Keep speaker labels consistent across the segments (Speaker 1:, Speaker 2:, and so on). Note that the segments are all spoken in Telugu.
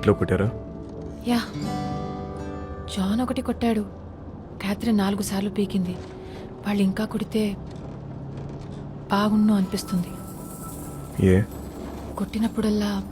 Speaker 1: ఇంట్లో కొట్టారా?
Speaker 2: యా. జాన్ ఒకటి కొట్టాడు. క్యాథరిన్ నాలుగు సార్లు పీకింది. వాళ్ళు ఇంకా కొడితే బాగున్ను అనిపిస్తుంది.
Speaker 1: ఏ?
Speaker 2: కొట్టినప్పుడల్లా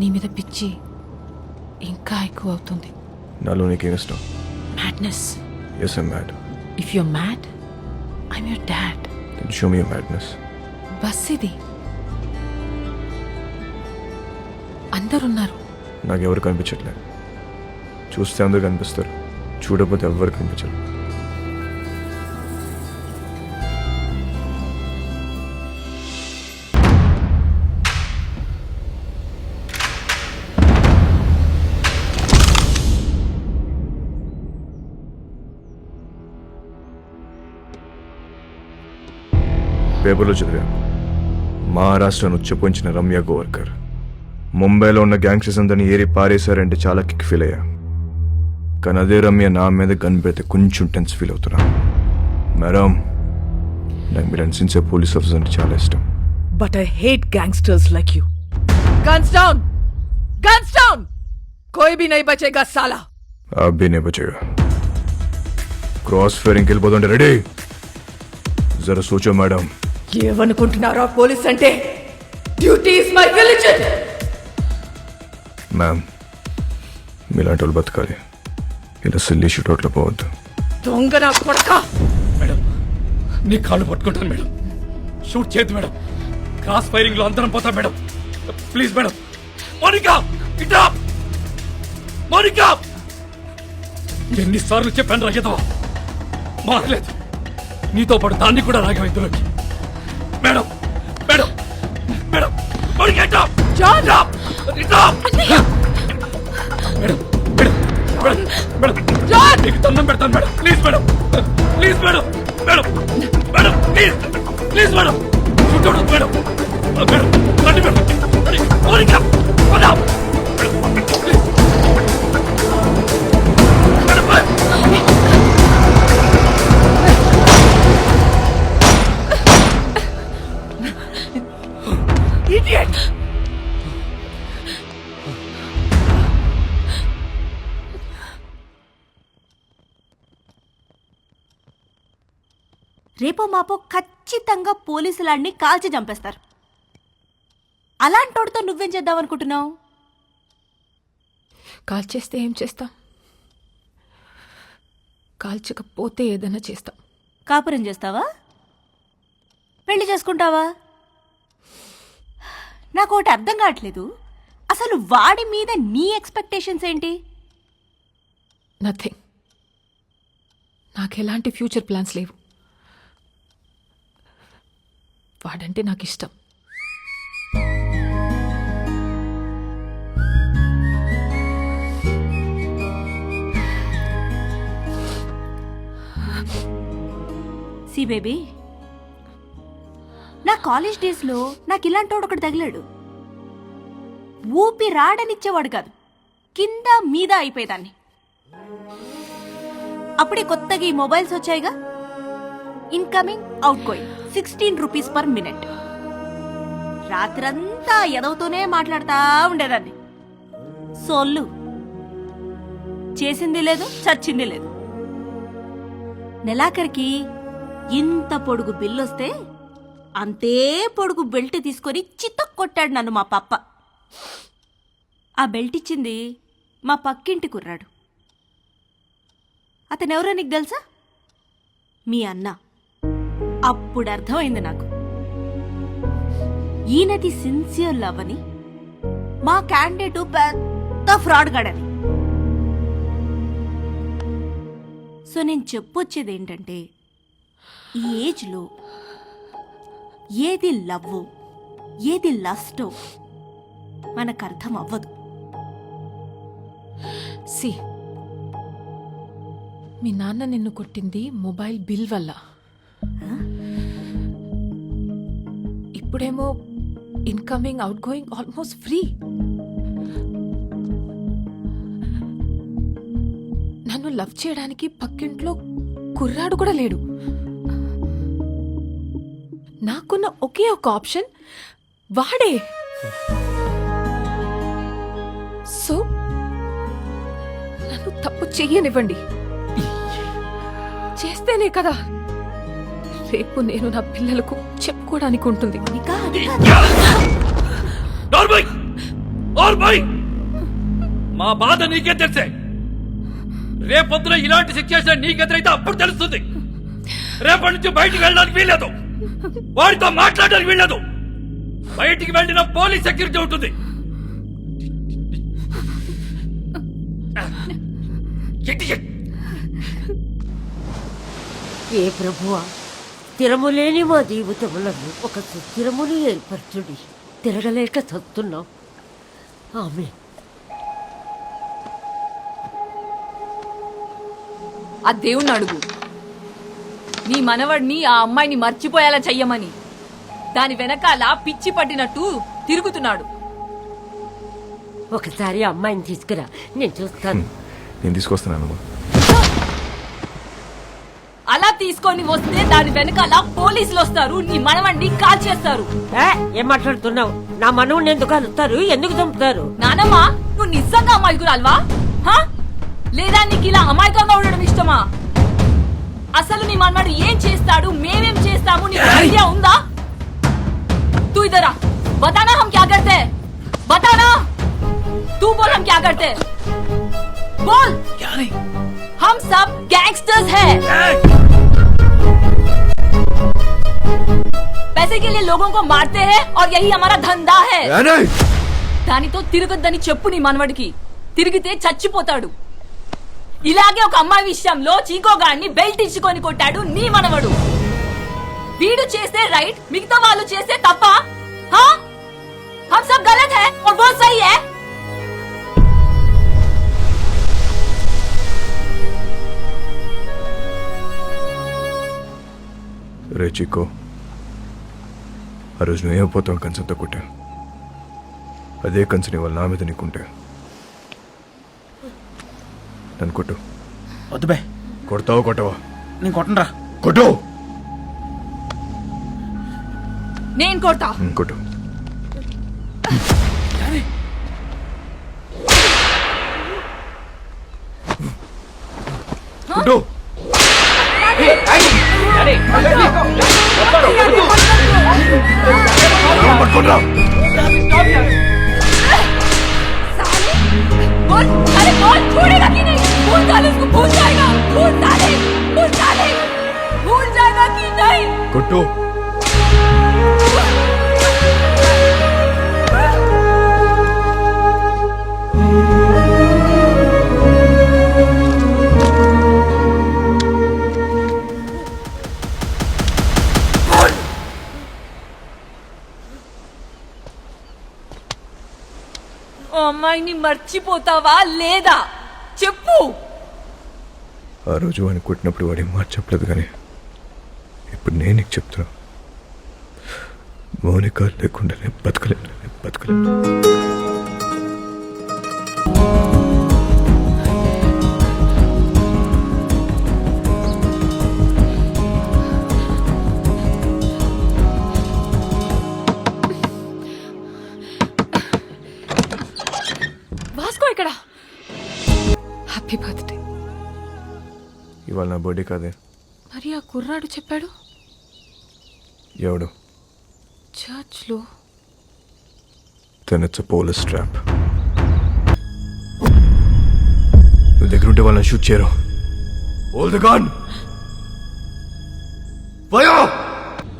Speaker 2: నీ మీద పిచ్చి ఇంకా ఎక్కువ అవుతుంది.
Speaker 1: నాలో నీకేం ఇష్టం?
Speaker 2: Madness
Speaker 1: yes I'm mad
Speaker 2: if your mad I'm your dad
Speaker 1: show me madness
Speaker 2: bus ఇది. అందరున్నారు.
Speaker 1: నాకెవరు కనిపించట్లేదు. చూస్తే అందరు కనిపిస్తారు. చూడకపోతే ఎవరు కనిపించరు. పేపర్లో చదివాను. మహారాష్ట్రను ఉచ్చపోయించిన రమ్య గోవర్కర్. ముంబైలో ఉన్న గ్యాంగ్స్టర్స్ అందరిని ఏరి పారేశారంటే చాలా కిక్ ఫీల్ అయ్యా. కానీ అదే రమ్య నా మీద గన్ పెడితే కొంచెం టెన్స్ ఫీల్ అవుతున్నా. మేడం నాకు మీరు సిన్సియర్ పోలీస్ ఆఫీసర్ అంటే చాలా ఇష్టం.
Speaker 3: But I hate gangsters like you guns down guns down కోయి బి నై బచేగా సాలా
Speaker 1: అబ్బి నై బచేగా క్రాస్ ఫైరింగ్కి వెళ్ళిపోతుంటే రెడీ జర సూచో మేడం
Speaker 3: ఏమనుకుంటున్నారా పోలీస్ అంటే duty is my religion
Speaker 1: ma'am మీలాంటి వాళ్ళు బతకాలి. ఇలా సిల్లీ షూట్అవుట్లో పోవద్దు.
Speaker 3: దొంగ నా కొడక?
Speaker 4: మేడం నీ కాళ్ళు పట్టుకుంటాను మేడం. షూట్ చేయద్దు మేడం. క్రాస్ ఫైరింగ్లో అందరం పోతాం మేడం. Please madam. మోనికా ఇట్రా! మోనికా! ఎన్నిసార్లు చెప్పాను రాగేదవా మారలేదు. నీతో పాటు దాన్ని కూడా రాగం ఇందులోకి మేడం మేడం మేడం. మోనికా ఇట్రా!
Speaker 3: జాన్!
Speaker 4: ఇట్రా!
Speaker 3: జాన్!
Speaker 4: నీకు దండం పెడతాను madam. Please madam. Please madam. Madam. Madam please. Please madam. చూడదు మేడం. మేడం రండి మేడం. రండి. మౌనిక మేడం
Speaker 5: రేపో మాపో ఖచ్చితంగా పోలీసులాడిని కాల్చి చంపేస్తారు. అలాంటోడితో నువ్వేం చేద్దాం అనుకుంటున్నావు
Speaker 2: కాల్ చేస్తే ఏం చేస్తాం? కాల్చకపోతే ఏదైనా చేస్తాం.
Speaker 5: కాపురం చేస్తావా? పెళ్ళి చేసుకుంటావా? నాకు ఒకటి అర్థం కావట్లేదు. అసలు వాడి మీద నీ ఎక్స్పెక్టేషన్స్ ఏంటి?
Speaker 2: నథింగ్. నాకు ఎలాంటి ఫ్యూచర్ ప్లాన్స్ లేవు. వాడంటే నాకు ఇష్టం
Speaker 5: సి బేబీ నా కాలేజ్ డేస్లో నాకు ఇలాంటోడు ఒకటి తగిలాడు. ఊపి రాడనిచ్చేవాడు కాదు కింద మీద అయిపోయేదాన్ని. అప్పుడే కొత్తగా ఈ mobiles వచ్చాయిగా incoming outgoing sixteen rupees per minute రాత్రంతా ఎదవుతూనే మాట్లాడుతూ ఉండేదాన్ని. సోల్లు చేసింది లేదు చచ్చింది లేదు. నెలాఖరికి ఇంత పొడుగు బిల్లొస్తే అంతే పొడుగు బెల్ట్ తీసుకొని చితక్ కొట్టాడు నన్ను మా పప్ప. ఆ బెల్ట్ ఇచ్చింది మా పక్కింటి కుర్రాడు. అతనెవరో నీకు తెలుసా? మీ అన్న. అప్పుడు అర్థమైంది నాకు. ఈయనది సిన్సియర్ లవ్ అని మా క్యాండిడేట్ పెద్ద ఫ్రాడ్ గడని. సో నేను చెప్పొచ్చేది ఏంటంటే ఈ ఏజ్లో ఏది లవ్ ఏది లస్టో మనకు అర్థం అవ్వదు.
Speaker 2: సి మీ నాన్న నిన్ను కొట్టింది మొబైల్ బిల్ వల్ల. ఇప్పుడేమో incoming outgoing almost free నన్ను లవ్ చేయడానికి పక్కింట్లో కుర్రాడు కూడా లేడు. నాకున్న ఒకే ఒక ఆప్షన్ వాడే. సో నన్ను తప్పు చెయ్యనివ్వండి. చేస్తేనే కదా. రేపు నేను నా పిల్లలకు చెప్పుకోవడానికి ఉంటుంది.
Speaker 4: మా బాధ నీకే తెలిసే. రేపొద్దున ఇలాంటి సిచ్యువేషన్ నీకెదురైతే అప్పుడు తెలుస్తుంది. రేపటి నుంచి బయటికి వెళ్ళడానికి వీల్లేదు. వాడితో మాట్లాడడానికి వీల్లేదు. బయటికి వెళ్ళిన పోలీస్ సెక్యూరిటీ ఉంటుంది.
Speaker 6: ఏ ప్రభువా? స్థిరములేని మా జీవితములను ఒక సుస్థిరమును ఏర్పరచుడి. తిరగలేక చస్తున్నాం. ఆమె.
Speaker 7: ఆ దేవుణ్ణి అడుగు. నీ మనవడిని ఆ అమ్మాయిని మర్చిపోయేలా చెయ్యమని. దాని వెనకాల పిచ్చి పట్టినట్టు తిరుగుతున్నాడు.
Speaker 6: ఒకసారి అమ్మాయిని తీసుకురా. నేను చూస్తాను.
Speaker 1: నేను తీసుకొస్తున్నాను
Speaker 7: తీసుకొని వస్తే దాని వెనకాల పోలీసులు వస్తారు నీ మనవడిని కాల్ చేస్తారు
Speaker 6: ఏ, ఏం మాట్లాడుతున్నావు నా మనవుని ఎందుకు అలుస్తారు ఎందుకు చంపుతారు
Speaker 7: నానమ్మ నువ్వు నిజంగా అమాయకురాల్వా హా? లేదా నీకు ఇలా అమాయకంగా ఉండడం ఇష్టమా అసలు నీ మనవాడు ఏం చేస్తాడు మేమేం చేస్తాము నీకు ఐడియా ఉందా तू इधर आ बताना हम क्या करते हैं बताना तू बोल हम क्या करते हैं बोल हम सब गैंगस्टर्स हैं पैसे के लिए लोगों को मारते हैं और यही हमारा धंधा है దానితో తిరగొద్దని చెప్పు నీ మనవడికి తిరిగితే చచ్చిపోతాడు ఇలాగే ఒక అమ్మాయి విషయంలో చీకోగాన్ని బెల్ట్ ఇచ్చుకొని కొట్టాడు నీ మనవడు వీడు చేస్తే రైట్ మిగతా వాళ్ళు చేస్తే తప్ప హా? हम सब गलत है और वो सही है
Speaker 1: రే చిక్కో ఆ రోజు నువ్వేమైపోతావు కంచంతో కొట్టా అదే కంచని వాళ్ళ నా మీద నీకుంటే. నన్ను కొట్టు.
Speaker 8: వద్దు బే.
Speaker 1: కొడతావా కొట్టవా?
Speaker 8: నేను కొట్టనరా.
Speaker 1: కొట్టు!
Speaker 7: నేను కొడతా.
Speaker 1: ఉమ్, కొట్టు. కొట్టు!
Speaker 7: Get
Speaker 1: up!
Speaker 7: ఓ మర్చిపోతావా లేదా? చెప్పు.
Speaker 1: ఆ రోజు వాడిని కొట్టినప్పుడు వాడి మాట చెప్పలేదు కానీ ఇప్పుడు నేను నీకు చెప్తున్నా. మౌనిక లేకుండా నేను బతకలేను నేను బతకలేను
Speaker 2: బర్త్డే
Speaker 1: కాదే.
Speaker 2: మరి ఆ కుర్రాడు చెప్పాడు?
Speaker 1: ఎవడు?
Speaker 2: చర్చ్లో.
Speaker 1: it's a police trap. నువ్వు దగ్గర ఉంటే వాళ్ళని షూట్ చేయరు. ఓల్ ద గన్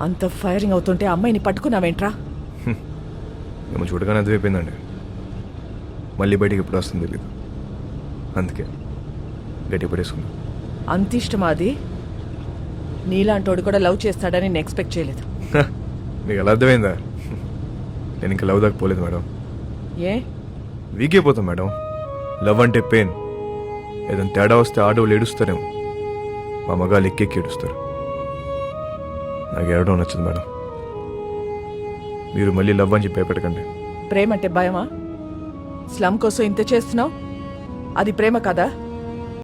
Speaker 3: అంత ఫైరింగ్ అవుతుంటే అమ్మాయిని పట్టుకున్నావేంట్రా?
Speaker 1: మేము చూడగానే అర్థమైపోయిందండి. మళ్ళీ బయటికి ఎప్పుడు వస్తుంది తెలీదు. అందుకే గట్టి పడేసుకున్నా
Speaker 3: అంత ఇష్టమా అది నీలాంటోడు కూడా లవ్ చేస్తాడని నేను ఎక్స్పెక్ట్ చేయలేదు.
Speaker 1: మీకు ఎలా అర్థమైందా? నేను ఇంకా లవ్ దాకా పోలేదు మేడం.
Speaker 3: ఏ?
Speaker 1: వీక్ అయిపోతాం మేడం. లవ్ అంటే పెయిన్. ఏదైనా తేడా వస్తే ఆడవాళ్ళు ఏడుస్తారేమో. మా మగాళ్ళు ఎక్కెక్కి ఏడుస్తారు. నాకు ఏడవడం నచ్చదు మేడం. మీరు మళ్ళీ లవ్ అని చెప్పి భయపెట్టకండి
Speaker 3: ప్రేమ అంటే భయమా? స్లమ్ కోసం ఇంత చేస్తున్నావు? అది ప్రేమ కదా?